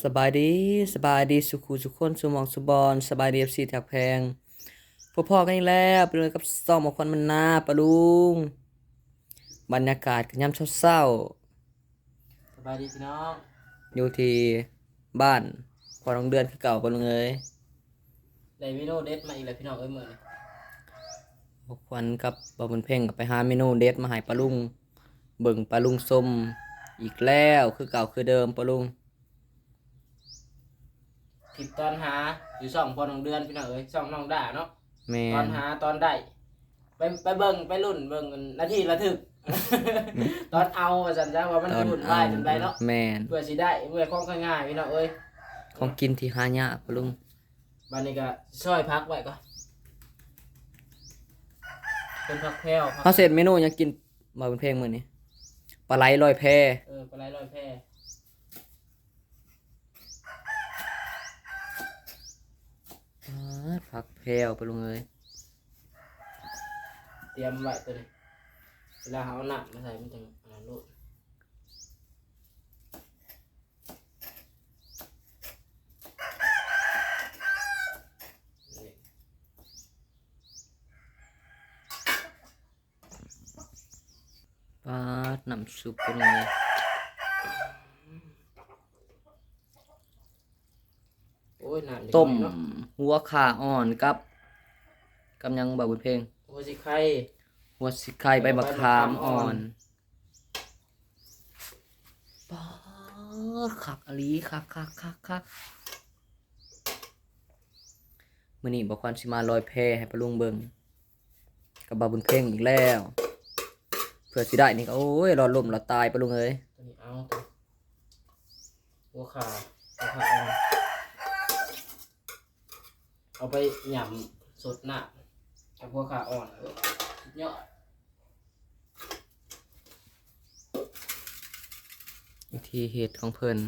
สบายดีสบายดีสุขุสุขคนสุหมองสุบอนสบายดีเอฟซีแถบแพงพ่อพ่อกันอีกแล้วไปเลยกับซองหมอกควันมันนาปะลุง บรรยากาศกันยามเศร้าสบายดีพี่น้องๆอยู่ที่บ้านพอน้องเดือนคือเก่าปะลุงเอ้ยได้เมนูเด็ดมาอีกแล้วพี่น้องเอ้ยมื้อนี้หมอกควันกับบ่าวบุญเพ่งกับไปหาเมนูเด็ดมาให้ปะลุง เบิ่งปะลุงส้มอีกแล้วคือเก่าคือเดิมปะลุง คลิปตอนหาอยู่ช่องพอน้องเดือนพี่น้องเอ้ยช่องน้องด่าเนาะแม่ตอนนหาตอนได้ไปไปเบิ่งไปรุ่นเบิ่งนาทีละถึก ตอนเอาว่าซั่นจ้ะว่ามันตอนรุ่นเอาได้จนได้เนาะแม่นเพื่อสิได้เพื่อของง่ายๆพี่น้องเอ้ยของกินที่หายากปะลุงบัดนี้ก็ซอยพักไว้ก่อนเป็นพักแพ้วพักเฮาเสร็จเมนูหยังกินบ่าวบุญเพ่งมื้อนี้ปลาไหลลอยแพเออปลาไหลลอยแพ อ่า ผักแพรวไปลุงเอ้ยเตรียมไว้ตัวนี้เวลาเขาเอาน้ำมาใส่มันจังอันนั้นลูกนี่ปลาดน้ำซุปไปลุงเอ้ยโอ้ยน้ำเด็กต้ม น้อยเนาะ หัวขาอ่อนกับกำยังบาบุญเพลงโอ้ยสิไข่หัวสิไข่ใบมะขามอ่อนปลาดคักอหลีคักคักคักคักมื้อนี้บอกควันสิมาลอยแพให้ปะลุงเบิ่งกับบาบุญเพลงอีกแล้ว เพื่อสิได้นี่ก็โอ้ยรอดลมรอดตายปะลุงเอ้ยตัวนี้เอาตัวหัวขาหัวขาอ่อน เอาไปหย่ำสดน้ำกับหัวขาอ่อนเออสุดยอดวิธีเฮ็ดของเพิ่น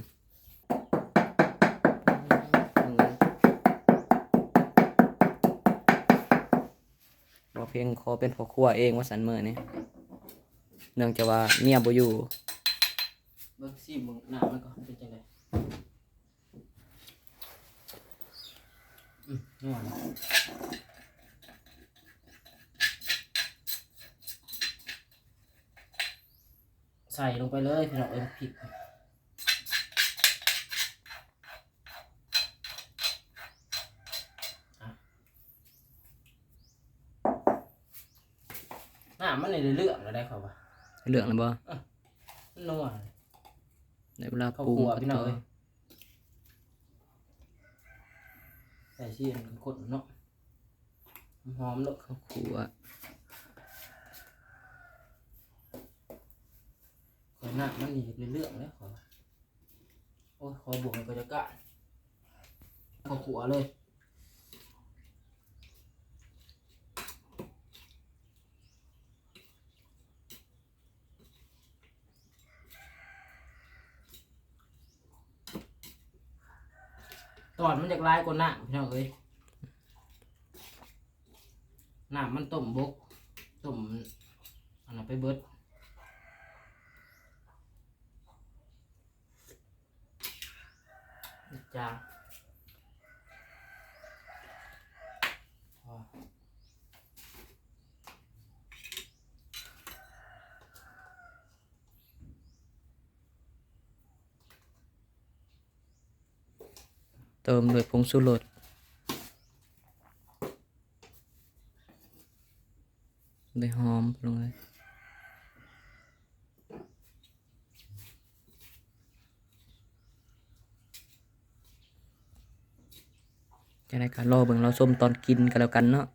บ่เพียงขอเป็นพ่อครัวเองว่าสันมื้อนี้เนื่องจากว่าเมียบ่อยู่เบิ่งซิมึงน้ำมันก่อนเป็นจังไดอืม นัวนะใส่ลงไปเลยพี่น้องเอ็มผิดน้ำมันในเรื่องแล้วได้เขาปะเรื่องแล้วบ่มันนัวได้เวลาเข้าปรุงครัวกันพี่น้องต่อเอ้ย ใส่ชีสมันขดเนาะหอมเนาะข้าวคั่วขอหน้ามันนี่เป็นเรื่องเลยขอโอ้ยขอบวกมันก็จะกะข้าวคั่วเลย ตอนมันจากลายกว่าหน้าพี่น้องเอ้ยน้ามันต้มบกต้มอันนั้นไปเบิดจ้า เติมด้วยผงชูรสด้หอมปรุงเลยจะได้การรอเบิ่งเราส้มตอนกินกันแล้วกันเนาะ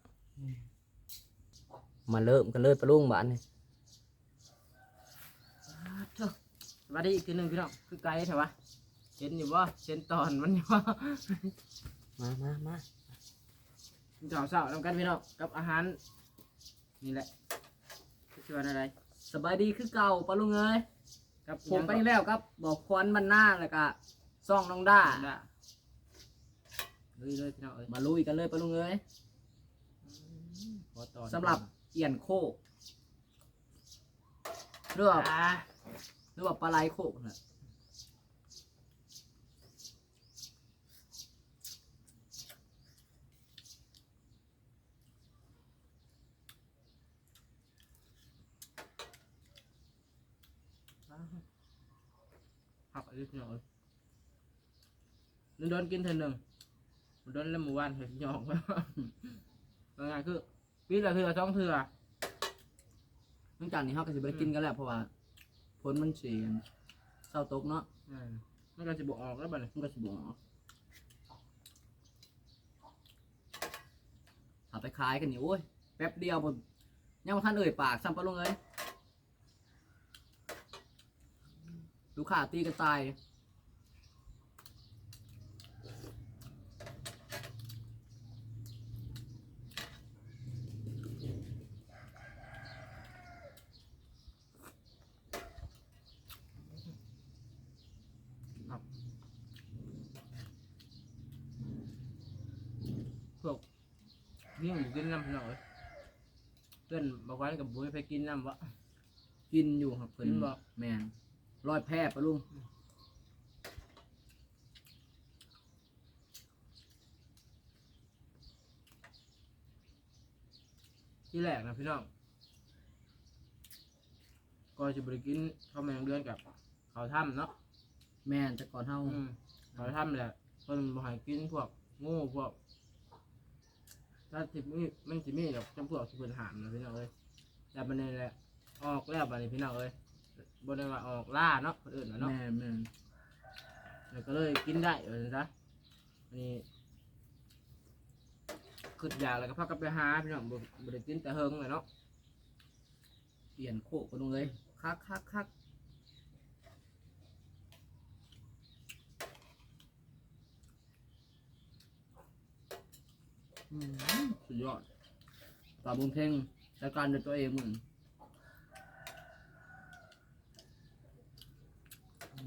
มาเริ่มกันเลยปะลุงบ้านนี่สวัสดีอีกทีหนึ่งพี่น้องคือไกด์ใช่ปะ เห็นอยู่ว่าเห็นตอนมันอยู่ว่ามามามาเช้าเช้าๆทำกันพี่น้องกับอาหารนี่แหละชื่อว่าอะไรสบายดีคือเก่าปะลุงเอ้ยกับผมไปแล้วครับบอกควันบันหน้าแล้วก็ซ่องน้องด้าด่าลุยเลยพี่น้องเอ้ยมาลุยกันเลยปะลุงเอ้ยขอตอนสำหรับเอียนโคกหรือว่าอ่าหรือว่าปลาไหลโคกน่ะ นิดหน่อยนั่นโดนกินเท่านึงมันโดนแล้วหมู่บ้านเห็นหยอกไหมว่าไงคือปีละเถื่อสองเถื่อหลังจากนี้เฮาก็สิบ่ได้กินกันแล้วเพราะว่าผลมันสิเศร้าตกเนาะอืมมันก็จะบอกออกแล้วบัดนี้มันก็สิบ่ออกถ้าไปขายกันนี่โอ้ยแป๊บเดียวบ่ยังบ่ทันเอ่ยปากซ้ำปะลุงเอ้ย ลูกค้าตีกันตาย พวกนี่มันกินน้ำพี่อเอ้ยเพื่อนบอกว่ากับบุ้ยไปกินน้ำวะกินอยู่ครับเพิ่นกินบ่แมน ร้อยแพร่ปะลุงที่แรกนะพี่น้อง ก็จะบริกินข้าวแมงเดือนกับข้าวถ้ำเนาะแม่นแต่ก่อนเฮาอืมข้าวถ้ำแหละเพิ่นบ่ให้กินพวกงูพวกถ้าสิมีมันสิมีแบบจำพวกที่เพิ่นหามนะพี่น้องเอ้ยแต่บัดนี้แหละออกแล้วบัดนี้พี่น้องเอ้ย บ่ได้ว่าออกล่าเนาะคนอื่นว่าเนาะแม่นแม่นแล้วก็เลยกินได้เออจ้ะอันนี้ขึ้นยาแล้วก็พักกันไปหาพี่น้องบ่บ่ได้กินแต่เฮิงเลยเนาะเปลี่ยนโคกปะลุงเอ้ยคักคักคักอืมสุดยอดตาบุญเพ่งจัดการด้วยตัวเองมึงอืม ป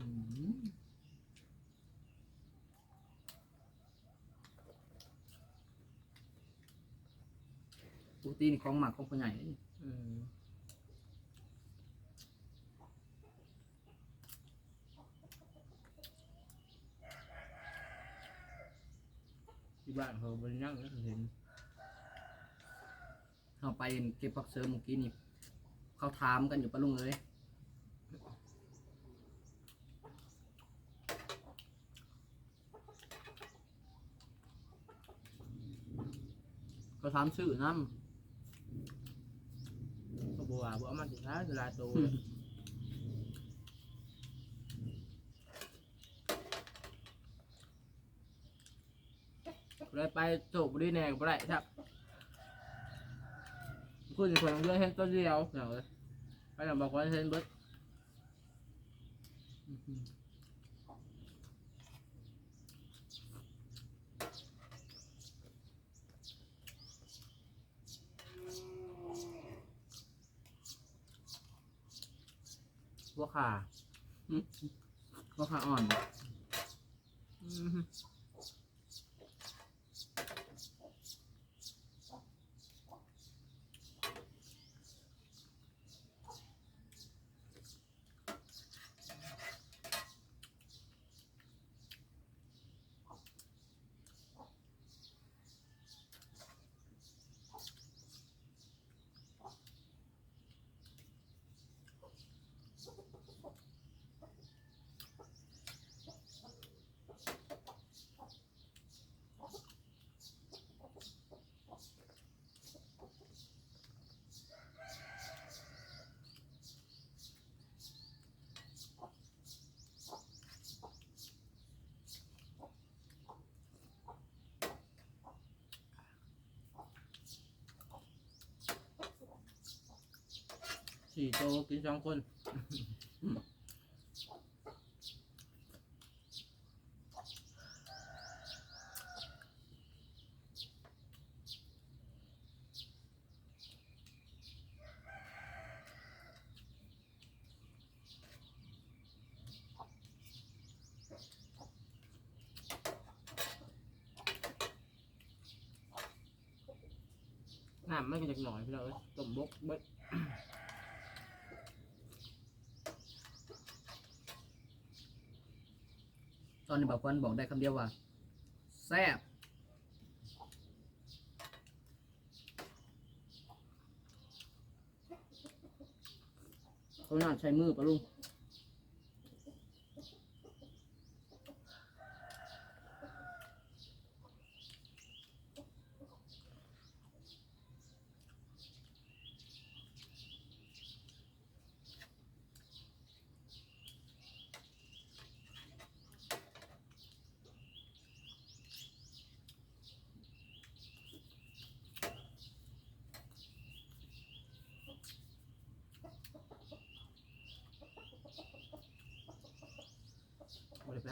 กตินี่ของหมักของผู้ใหญ่นี่ที่บ้านเขาบริยังแล้วเห็นเราไปเก็บผักเสริมเมื่อกี้นี่เขาถามกันอยู่ปะลุงเลย เขาถามชื่อน้เขาบอกว่าบ่เอามาสิท้ายเวลาโตำเลยไปโจกบริแหนกบ่ได้ครับคุณคนเยอะเห็นตัวเดียวเนาะไปแล้วบอกว่าเห็นเบิด ขาก็ขาอ่อน สี่โตกินสองคน น้ำไม่ก็จะหน่อยพี่น้องเอ้ยต้มบกเบิด ต อนนี้บอกวันบอกได้คำเดียวว่าแซ่บเขาน่าใช้มือปะลุง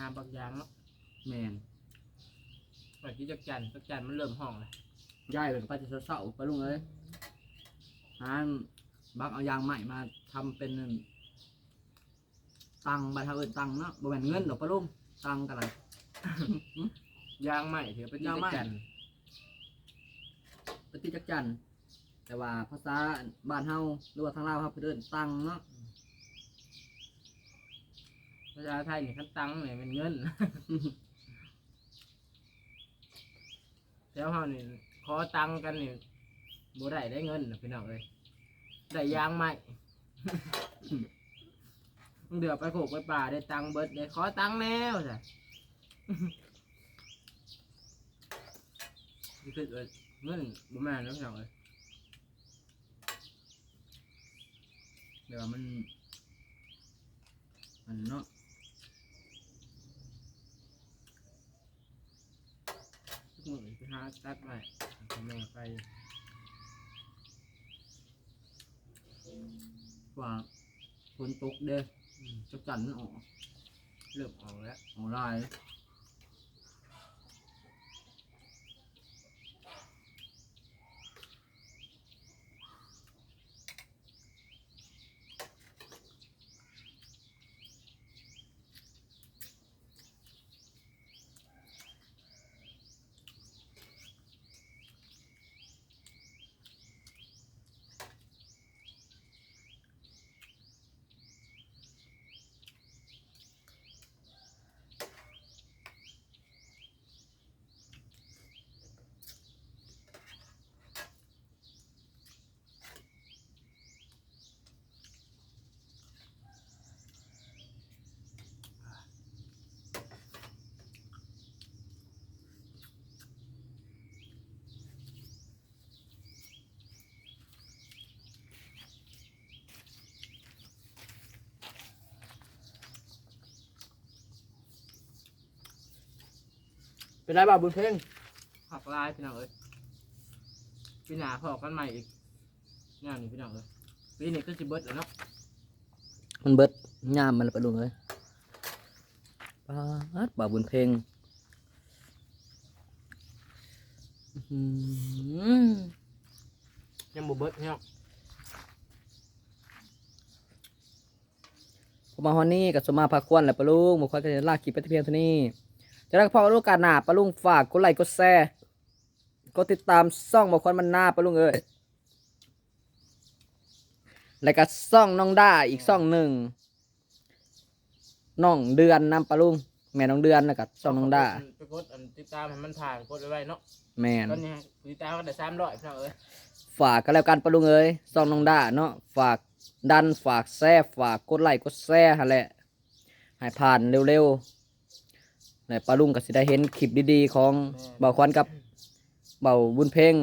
อาบักยางเนาะแมนไปที่จักจันจักจันมันเริ่มห้องเลยย้ายไปไปจะเสาๆไปลุงเอ้ยหาบักเอายางใหม่มาทำเป็น ตังบรรเทาเอินตังเนาะบ่แม่นเงินดอกปะลุงตังกันไรยางใหม่เถือไปที่ยางใหม่จักจันปฏิจักจันแต่ว่าภาษาบ้านเฮาหรือว่าทางลาวครับเพิ่นเอิ้นตังเนาะ ภาษาไทยนี่ขั้นตังเนี่ยเป็นเงินแล้วเฮานี่ขอตังกันนี่บ่ได้ได้เงินน่ะพี่น้องเอ้ยได้ยางใหม่ เดือไปโขกไปป่าได้ตังเบิดได้ขอตังแนวจ้ะ นี่คือเอ้ยเงินบ่แม่นแล้วพี่น้องเอ้ยเดี๋ยวมัน มันเนาะ ทุกมื้อไปหาตัดไว้ให้แม่ไปว่าฝนตกเด้ออืมจักจันมันออก เริ่มออกแล้วออกลาย เป็นไรบ่าวบุญเพ่งหักลายพี่น้องเอ้ยปีหน้าพอกันใหม่อีกงานนี้พี่น้องเอ้ยปีนี้ก็สิเบิดแล้วเนาะมันเบิดยามมันละปะลุงเอ้ยปาดบ่าวบุญเพ่งอื้อหือยังบ่เบิดเนาะผมมาฮอนนี่กับสมมาพาควนแหละปะลุงบุคคลก็จะลากคลิปไปที่เพียงเท่านี้ จะได้พอกันรู้การหนาปะลุงฝากกดไลค์กดแชร์กดติดตามซ่องบุคคลมันหน้าปะลุงเอ้ยแล้วก็ซ่องน้องด้าอีกซ่องหนึ่งน้องเดือนนำปะลุง แม่น้องเดือนแล้วก็ซ่องน้องด้าไปกดอันติดตามให้มันผ่านกดไว้เนาะแม่นตอนนี้ติดตามก็ได้300พี่น้องเอ้ยฝากกันแล้วกันปะลุงเอ้ยซองน้องด้าเนาะฝากดันฝากแซ่ฝากกดไลค์กดแซ่ฮะแหละให้ผ่านเร็วๆ แล้วปะลุงก็สิได้เห็นคลิปดีๆ ของเบาควันกับเบาบุญเพ่ง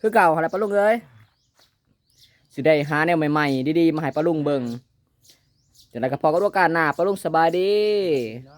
คือเก่าฮะแหละปะลุงเอ้ยสิได้หาแนวใหม่ๆดีๆมาให้ปะลุงเบิ่งจังไดก็พอก็รู้การหน้าปะลุงสบายดีเนาะ